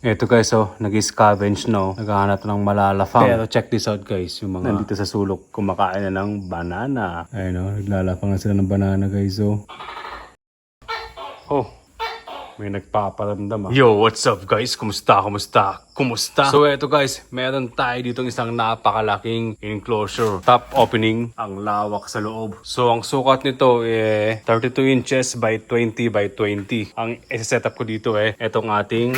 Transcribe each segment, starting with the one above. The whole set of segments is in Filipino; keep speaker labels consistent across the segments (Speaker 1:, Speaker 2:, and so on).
Speaker 1: Ito guys, oh, nag-scavenge no. Naghahanap ng malalafang. Pero check this out guys, yung mga nandito sa sulok, kumakain na ng banana. Ayun oh, naglalapang na sila ng banana guys, oh. Oh, may nagpaparamdam ah. Yo, what's up guys? Kumusta? Kumusta? Kumusta? So eto guys, meron tayo dito isang napakalaking enclosure. Top opening, ang lawak sa loob. So ang sukat nito eh 32 inches by 20 by 20. Ang isa-setup ko dito eh, etong ating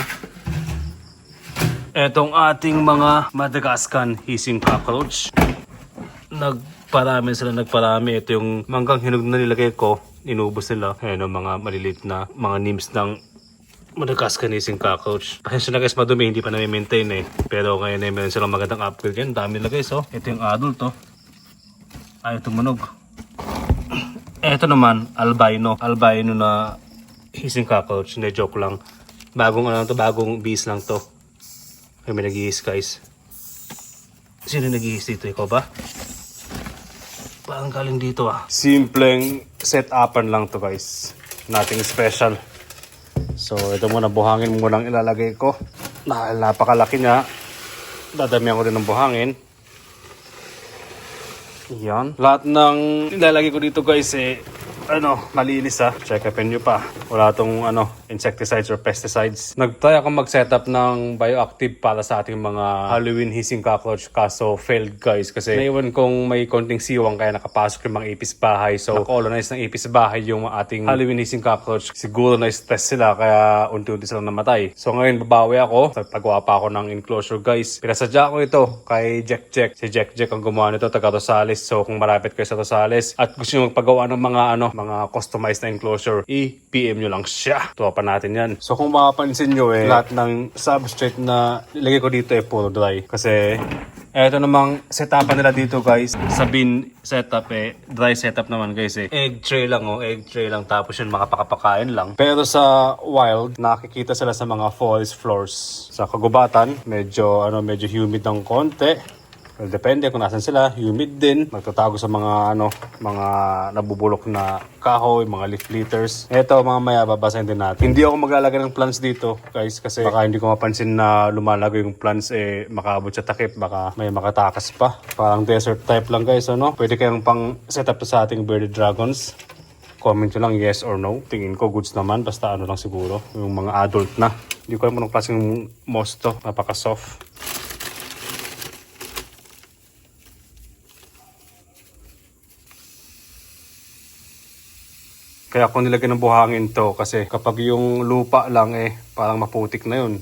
Speaker 1: etong ating mga Madagascan hissing cockroach. Nagparami sila, nagparami. Ito yung manggang hinog na nilagay ko. Inubos nila. Ayan ang mga malilit na mga names ng Madagascan hissing cockroach. Pasensya na guys, madumi. Hindi pa na-maintain eh. Pero ngayon ay meron silang magandang upgrade yan. Dami nila guys oh. Ito yung adult oh. Ayaw tumunog. Ito naman, albino. Albino na hissing cockroach. Hindi, joke lang. Bagong ano to, bagong bees lang to. Kami nag-iis guys. Sino nag-iis dito? Ikaw ba? Parang galing dito ah. Simpleng set-upan lang to guys. Nothing special. So ito muna buhangin muna ang ilalagay ko. Dahil napakalaki niya. Dadamihan ko din ng buhangin. Yan. Lahat ng ilalagay ko dito guys eh, ano, malinis ah. Check upin nyo pa. Wala tong ano, insecticides or pesticides. Nag-try ako mag-setup ng bioactive para sa ating mga Halloween hissing cockroach kaso failed guys kasi naiwan kong may konting siwang kaya nakapasok yung mga ipis bahay. So, colonize ng ipis bahay yung ating Halloween hissing cockroach. Siguro na-stress sila kaya unti-unti silang namatay. So, ngayon babawi ako. Paggawa pa ako ng enclosure guys. Pinasadya ko ito kay Jack Jack. Si Jack Jack ang gumawa nito, taga Rosales. So, kung malapit kayo sa Rosales at gusto nyo magpagawa ng mga ano, mga customized na enclosure, i-PM nyo lang siya. Tuwa pa natin yan. So, kung mapapansin nyo eh, lahat ng substrate na ilagay ko dito eh, puro dry. Kasi, eto namang setupan nila dito guys. Sa bin setup eh, dry setup naman guys eh. Egg tray lang oh, egg tray lang tapos yun makapakapakain lang. Pero sa wild, nakikita sila sa mga forest floors. Sa kagubatan, medyo ano, medyo humid ng konti. Well, depende kung nasan sila. Humid din. Magtatago sa mga ano, mga nabubulok na kahoy, mga leaf litters. Ito, mga maya, babasahin din natin. Hindi ako maglalagay ng plants dito, guys, kasi baka hindi ko mapansin na lumalagay yung plants, eh, makaabot sa takip. Baka may makatakas pa. Parang desert type lang, guys, ano? Pwede kayong pang setup sa ating bearded dragons. Comment lang yes or no. Tingin ko goods naman. Basta ano lang siguro. Yung mga adult na. Hindi ko alam anong klaseng moss to. Napaka-soft. Kaya ako nilagyan ng buhangin to kasi kapag yung lupa lang eh parang maputik na yun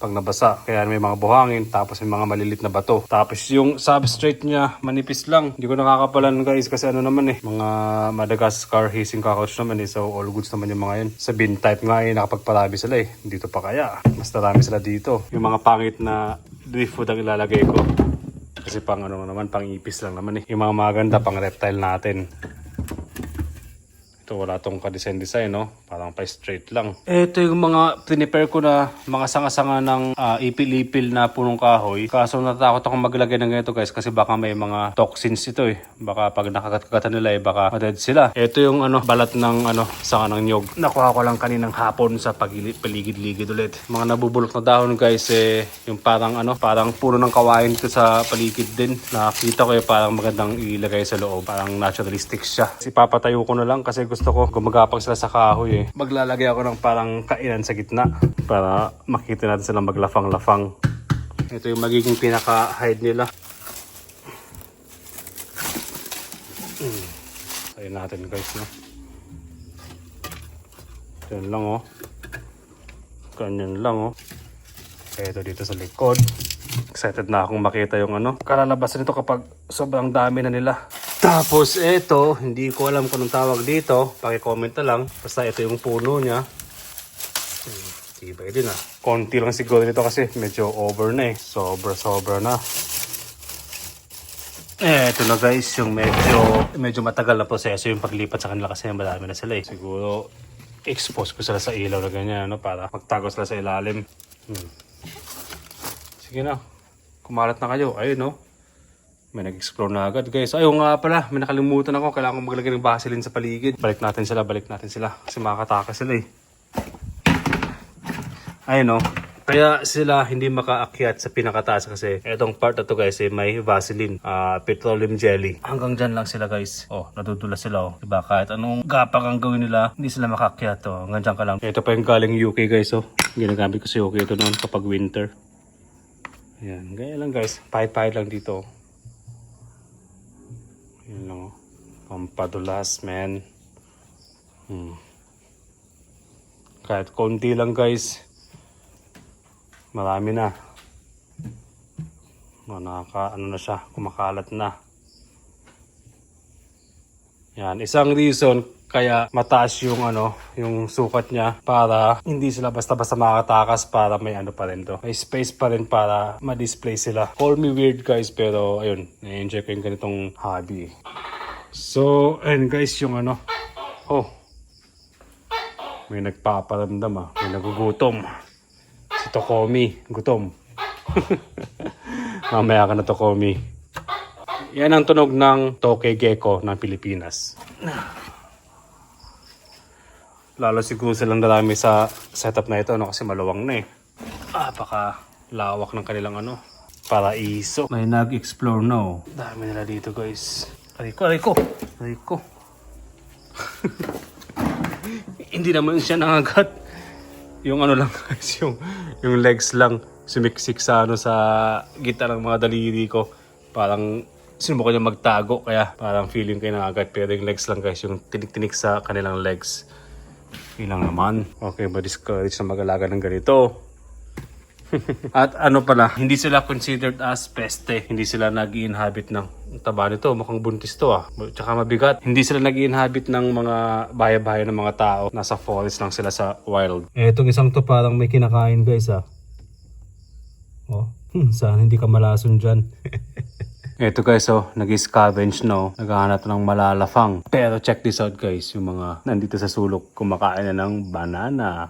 Speaker 1: pag nabasa. Kaya may mga buhangin tapos may mga malilit na bato. Tapos yung substrate niya manipis lang. Hindi ko nakakapalan guys kasi ano naman eh. Mga Madagascar hissing cockroach naman eh. So all goods naman yung mga yun. Sa bin type nga eh nakapagparami sila eh. Dito pa kaya. Mas marami sila dito. Yung mga pangit na drift food ang ilalagay ko. Kasi pang ano naman, pang ipis lang naman eh. Yung mga maganda pang reptile natin. Ito wala tong ka-design-design, no? Parang pa straight lang. Ito yung mga prepare ko na mga sanga-sanga ng ah, ipil-ipil na punong kahoy. Kaso natakot akong maglagay ng ganito guys kasi baka may mga toxins ito eh. Baka pag nakagat-kagatan nila eh baka ma-dead sila. Ito yung ano balat ng ano sanga ng nyog. Nakuha ko lang kaninang hapon sa paligid-ligid ulit. Mga nabubulok na dahon guys eh yung parang ano parang puno ng kawain dito sa paligid din. Nakita ko eh parang magandang ilagay sa loob. Parang naturalistic siya. Ipapatayo ko na lang kasi gusto ko gumagapang sila sa kahoy eh. Maglalagay ako ng parang kainan sa gitna para makita natin silang maglafang-lafang. Ito yung magiging pinaka-hide nila. Hmm. Ayun natin guys no. Yan lang oh. Ganyan lang oh. Ito dito sa likod. Excited na akong makita yung ano. Kalalabasan nito kapag sobrang dami na nila. Tapos ito, hindi ko alam kung anong tawag dito. Paki-comment na lang. Basta ito yung puno niya. Hmm, Tibay din ah. Konti lang siguro nito kasi medyo over na eh. Sobra sobra na. Eh, ito na guys, yung medyo medyo matagal na proseso yung paglipat sa kanila kasi marami na sila eh. Siguro expose ko sila sa ilaw na ganyan, no? Para magtago sila sa ilalim. Hmm. Sige na. Kumalat na kayo. Ayun, no? May nag-explore na agad, guys. Ayun nga pala, may nakalimutan ako. Kailangan ko maglagay ng Vaseline sa paligid. Balik natin sila, balik natin sila. Kasi makakataka sila eh. Ayun, no? Kaya sila hindi makaakyat sa pinakataas kasi itong part na to guys eh, may Vaseline, ah, petroleum jelly. Hanggang dyan lang sila guys. Oh, nadudula sila oh. Diba kahit anong gapak ang gawin nila, hindi sila makaakyat oh. Hanggang dyan ka lang. Ito pa yung galing UK guys oh. Ginagamit ko sa UK ito noon kapag winter. Ayan, ganyan lang guys. Pahit-pahit lang dito. Yan lang oh. Pampadulas man. Hmm. Kahit konti lang guys. Marami na. No, nakaka, ano na siya, kumakalat na. Yan, isang reason kaya mataas yung ano, yung sukat niya para hindi sila basta-basta makatakas para may ano pa rin to. May space pa rin para ma-display sila. Call me weird guys pero ayun, na-enjoy ko yung ganitong hobby. So, ayun guys, yung ano. Oh. May nagpaparamdam ah. May nagugutom. Si Tokomi. Gutom. Mamaya ka na Tokomi. Yan ang tunog ng Toke Gecko ng Pilipinas. Lalo siguro silang darami sa setup na ito no? kasi maluwang na eh. Ah, baka lawak ng kanilang ano. Paraiso. May nag-explore no. Dami nila dito guys. Aray ko, aray ko. Aray ko. Hindi naman siya nangagat. Yung ano lang guys, yung, yung legs lang sumiksik sa ano sa gitna ng mga daliri ko. Parang sinubukan niya magtago kaya parang feeling kayo nangagat pero yung legs lang guys, yung tinik-tinik sa kanilang legs. Yun lang naman. Okay ba discourage na mag-alaga ng ganito? At ano pala, hindi sila considered as peste. Hindi sila nag inhabit ng taba nito, mukhang buntis to ah. Tsaka mabigat. Hindi sila nag inhabit ng mga bahay-bahay ng mga tao. Nasa forest lang sila sa wild. Eh, itong isang to parang may kinakain guys ah. Oh, hmm, sana hindi ka malason dyan. Ito guys, oh, nag-scavenge no. Naghahanap ng malalafang. Pero check this out guys, yung mga nandito sa sulok, kumakain na ng banana.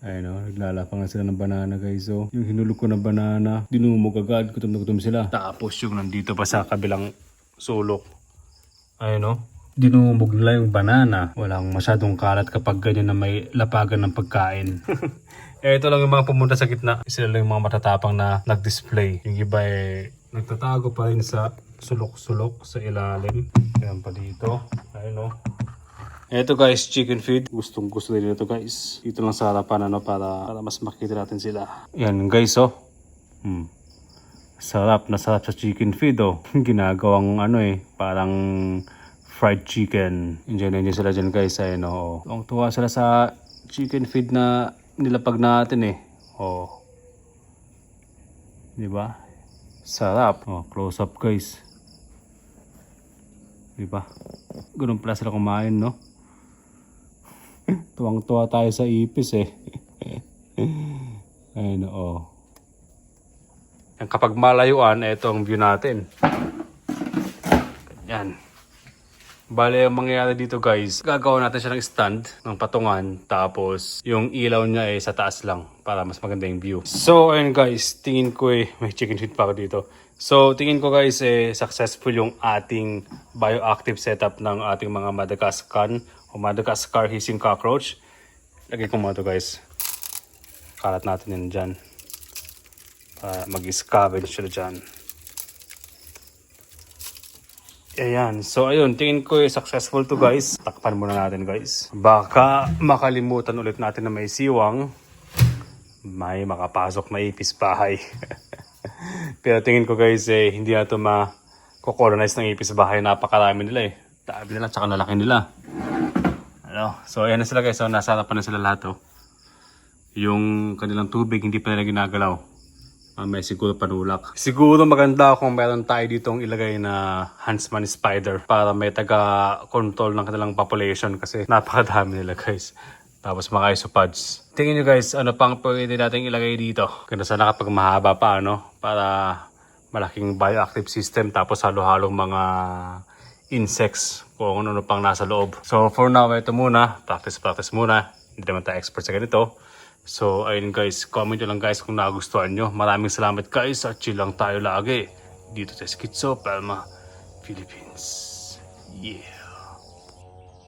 Speaker 1: Ayun oh, naglalapang na sila ng banana guys. So, yung hinulog ko ng banana, dinumog agad, gutom na gutom sila. Tapos yung nandito pa sa kabilang sulok. Ayun oh, dinumog nila yung banana. Walang masyadong kalat kapag ganyan na may lapagan ng pagkain. eh, ito lang yung mga pumunta sa gitna. Sila lang yung mga matatapang na nag-display. Yung iba eh, nagtatago pa rin sa sulok-sulok sa ilalim. Ayan pa dito. Ayun oh. Ito guys, chicken feed. Gustong gusto din ito guys. Dito lang sa harapan ano para, para mas makita natin sila. Yan guys oh. Hmm. Sarap na sarap sa chicken feed oh. Ginagawang ano eh, parang fried chicken. Enjoy na enjoy sila dyan guys. Ayun oh. Ang tuwa sila sa chicken feed na nilapag natin eh. Oh. Di ba? Sarap. Oh, close up guys. Di ba? Ganun pala sila kumain no? Tuwang-tuwa tayo sa ipis eh. Ayun, oo. Yan, kapag malayuan, ito ang view natin. Yan. Bale, ang mangyayari dito guys, gagawa natin siya ng stand ng patungan. Tapos, yung ilaw niya ay sa taas lang para mas maganda yung view. So, ayun guys, tingin ko eh, may chicken feed pa ako dito. So, tingin ko guys eh, successful yung ating bioactive setup ng ating mga Madagascar o Madagascar hissing cockroach. Lagay ko mga to guys. Kalat natin yan dyan. Para mag-scavenge sila dyan. Ayan. So, ayun. Tingin ko eh, successful to guys. Takpan muna natin guys. Baka makalimutan ulit natin na may siwang. May makapasok na ipis bahay. Pero tingin ko guys eh, hindi na ito ma-colonize ng ipis bahay. Napakarami nila eh. Dami nila, tsaka lalaki nila. Ano? So, ayan na sila guys. So, nasa harapan na sila lahat oh. Yung kanilang tubig, hindi pa nila ginagalaw. Ah, may siguro panulak. Siguro maganda kung meron tayo ditong ilagay na huntsman spider para may taga-control ng kanilang population kasi napakadami nila guys. Tapos mga isopods. Tingin nyo guys, ano pang pwede natin ilagay dito? Ganda sana kapag mahaba pa, ano? Para malaking bioactive system tapos halo-halong mga insects kung ano pang nasa loob. So for now, ito muna. Practice-practice muna. Hindi naman tayo expert sa ganito. So ayun guys, comment nyo lang guys kung nagustuhan nyo. Maraming salamat guys at chill lang tayo lagi dito sa Schizo Palma, Philippines. Yeah.